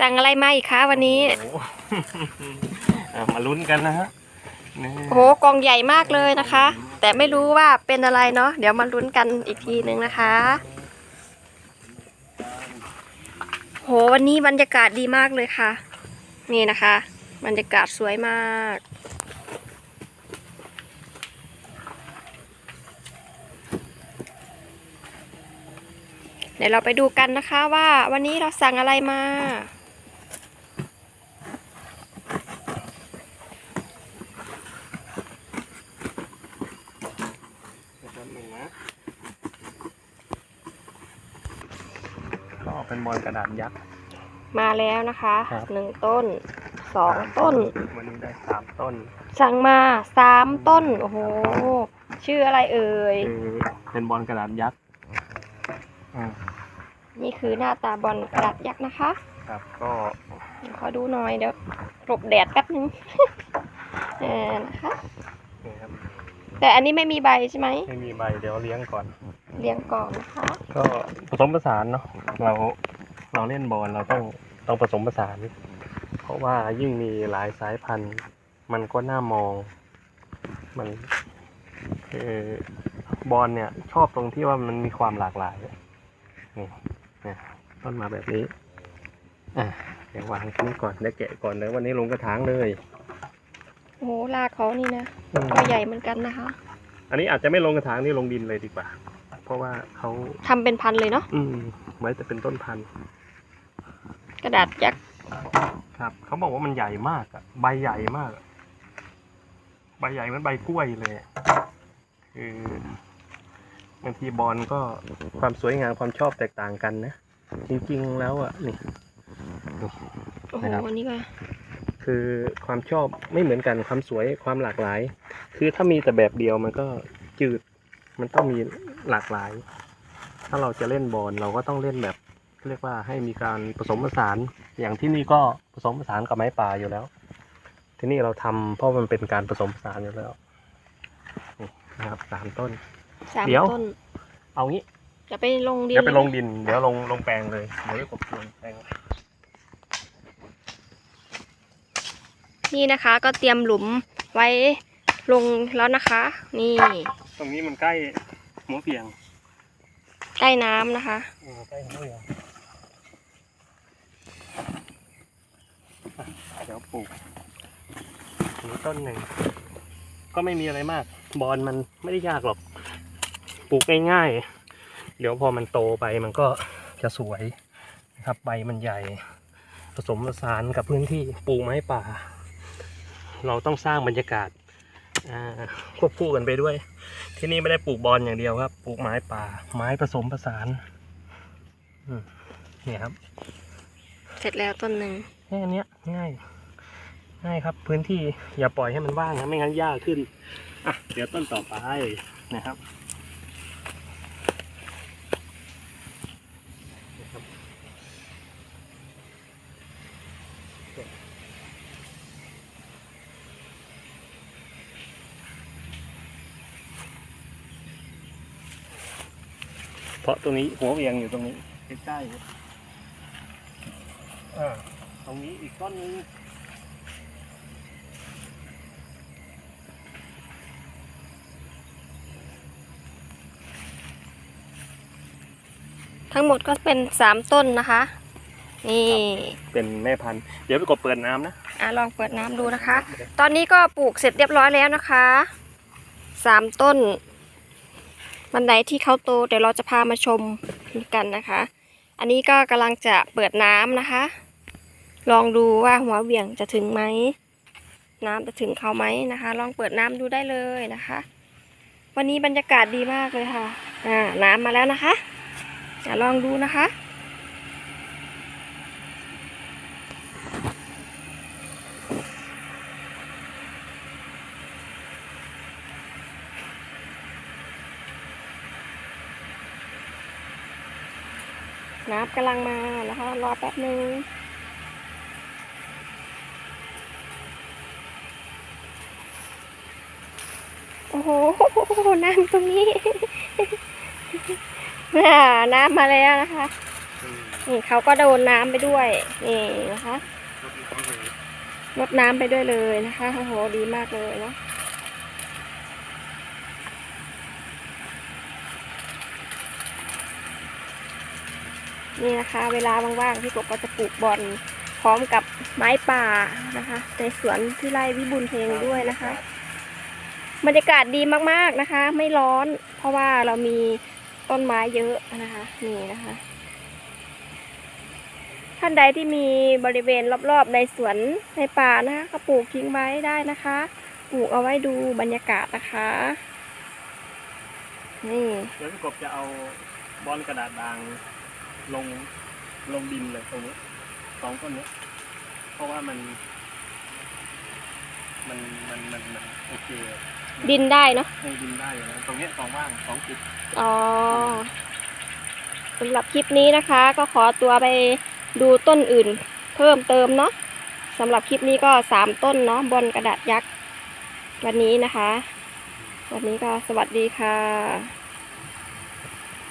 สั่งอะไรมาอีกคะวันนี้ โอ้โหอะมาลุ้นกันนะฮะนี่โอ้โหกองใหญ่มากเลยนะคะ แต่ไม่รู้ว่าเป็นอะไรเนาะเดี๋ยวมาลุ้นกันอีกทีนึงนะคะโหวันนี้บรรยากาศดีมากเลยค่ะ นี่นะคะ บรรยากาศสวยมาก เดี๋ยวเราไปดูกันนะคะว่าวันนี้เราสั่งอะไรมา แป๊บนึงนะ ก็เป็นบอลกระดาษยักษ์ มาแล้วนะคะครับ หนึ่งต้นสองต้น วันนี้ได้สามต้น สั่งมาสามต้น โอ้โห ชื่ออะไรเอ่ย คือเป็นบอลกระดาษยักษ์อ่านี่คือหน้าตาบอลกระดาษยักษ์นะคะครับก็ขอดูหน่อยเดี๋ยวหลบแดดแป๊บนึง เออนะคะนี่ครับ แต่อันนี้ไม่มีใบใช่ไหมไม่มีใบเดี๋ยวเลี้ยงก่อนเรียงก่อนนะคะ ก็ผสมผสานเนาะเราเราเล่นบอลเราต้องต้องผสมผสาน เพราะว่ายิ่งมีหลายสายพันธุ์ มันก็น่ามอง มันคือบอลเนี่ย ชอบตรงที่ว่ามันมีความหลากหลายนี่เนี่ยต้นมาแบบนี้ อะเดี๋ยววางที่นี่ก่อนเดี๋ยวแกะก่อนเดี๋ยววันนี้ลงกระถางเลย โอ้โหรากเขานี่นะอืม ก็ใหญ่เหมือนกันนะคะอันนี้อาจจะไม่ลงกระถางนี่ลงดินเลยดีกว่า เพราะว่าเขาทำเป็นพันเลยเนาะอืมไว้จะเป็นต้นพันธุ์กระดาษยักษ์ครับเขาบอกว่ามันใหญ่มากอะใบใหญ่มากอะใบใหญ่เหมือนใบกล้วยเลยอะคือบางทีบอลก็ความสวยงามความชอบแตกต่างกันนะจริงๆแล้วอะนี่ โอ้โหนะครับ อันนี้ก็ คือความชอบไม่เหมือนกันความสวยความหลากหลาย คือถ้ามีแต่แบบเดียวมันก็จืดมันต้องมีหลากหลาย ถ้าเราจะเล่นบอลเราก็ต้องเล่นแบบเรียกว่าให้มีการผสมผสานอย่างที่นี่ก็ผสมผสานกับไม้ป่าอยู่แล้ว ที่นี่เราทำเพราะมันเป็นการผสมผสานอยู่แล้วนี่นะครับสามต้นสามเดี๋ยวต้นเอางี้จะไปลงดินเดี๋ยวไปเยลงดิน เดี๋ยวลงลงแปลงเลยเดี๋ยวไปกบลงแปลง นี่นะคะก็เตรียมหลุมไว้ลงแล้วนะคะ นี่ตรงนี้มันใกล้หัวเปียงใกล้น้ำนะคะอ่าใกล้หัวเปียงอะเดี๋ยวปลูกอันนี้ต้นหนึ่ง ก็ไม่มีอะไรมาก บอลมันไม่ได้ยากหรอก ปลูกง่ายๆ เดี๋ยวพอมันโตไปมันก็จะสวยนะครับ ใบมันใหญ่ ผสมผสานกับพื้นที่ปลูกไม้ป่า เราต้องสร้างบรรยากาศอ่าควบคู่กันไปด้วย ที่นี่ไม่ได้ปลูกบอลอย่างเดียวครับ ปลูกไม้ป่า ไม้ผสมผสานอืมเนี่ยครับ เสร็จแล้วต้นหนึ่งแค่เนี้ยง่ายง่ายครับ พื้นที่อย่าปล่อยให้มันว่างนะไม่งั้นยากขึ้นอะเดี๋ยวต้นต่อไปนะครับนะครับ เพราะตรงนี้หัวเวียงอยู่ตรงนี้ใกล้ๆอ่าตรงนี้อีกต้นนึงทั้งหมดก็เป็นสามต้นนะคะ นี่เป็นแม่พันธุ์เดี๋ยวไปกดเปิดน้ำนะอะลองเปิดน้ำดูนะคะ ตอนนี้ก็ปลูกเสร็จเรียบร้อยแล้วนะคะสามต้น วันไหนที่เขาโตเดี๋ยวเราจะพามาชมกันนะคะ อันนี้ก็กำลังจะเปิดน้ำนะคะ ลองดูว่าหัวเวียงจะถึงไหม น้ำจะถึงเขาไหมนะคะ ลองเปิดน้ำดูได้เลยนะคะ วันนี้บรรยากาศดีมากเลยค่ะ อ่า น้ำมาแล้วนะคะจะลองดูนะคะ น้ำกำลังมานะคะ รอแป๊บนึงโอ้โห น้ำตรงนี้น่าน้ำมาแล้วนะคะอืมนี่เขาก็โดนน้ำไปด้วย นี่นะคะรดน้ำเลยรดน้ำไปด้วยเลยนะคะ โอ้โห ดีมากเลยเนาะ นี่นะคะ เวลาว่างๆพี่กบก็จะปลูกบอลพร้อมกับไม้ป่านะคะ ในสวนที่ไร่วิบูลเพลงด้วยนะคะบรรยากาศดีมากๆนะคะ ไม่ร้อน เพราะว่าเรามีต้นไม้เยอะนะคะนี่นะคะ ท่านใดที่มีบริเวณรอบๆในสวนในป่านะคะก็ปลูกทิ้งไว้ได้นะคะปลูกเอาไว้ดูบรรยากาศนะคะนี่เดี๋ยวพี่กบจะเอาบอลกระดาษด่าง ลงลงดินเลยตรงนี้สองต้นนี้เพราะว่ามัน มันมันมันมันโอเคดินได้เนาะให้ดินได้อยู่นะตรงเนี้ยสองว่างสองจุด อ๋อสำหรับคลิปนี้นะคะ ก็ขอตัวไปดูต้นอื่น เพิ่มเติมเนาะสำหรับคลิปนี้ก็สามต้นเนาะบนกระดาษยักษ์วันนี้นะคะ วันนี้ก็สวัสดีค่ะ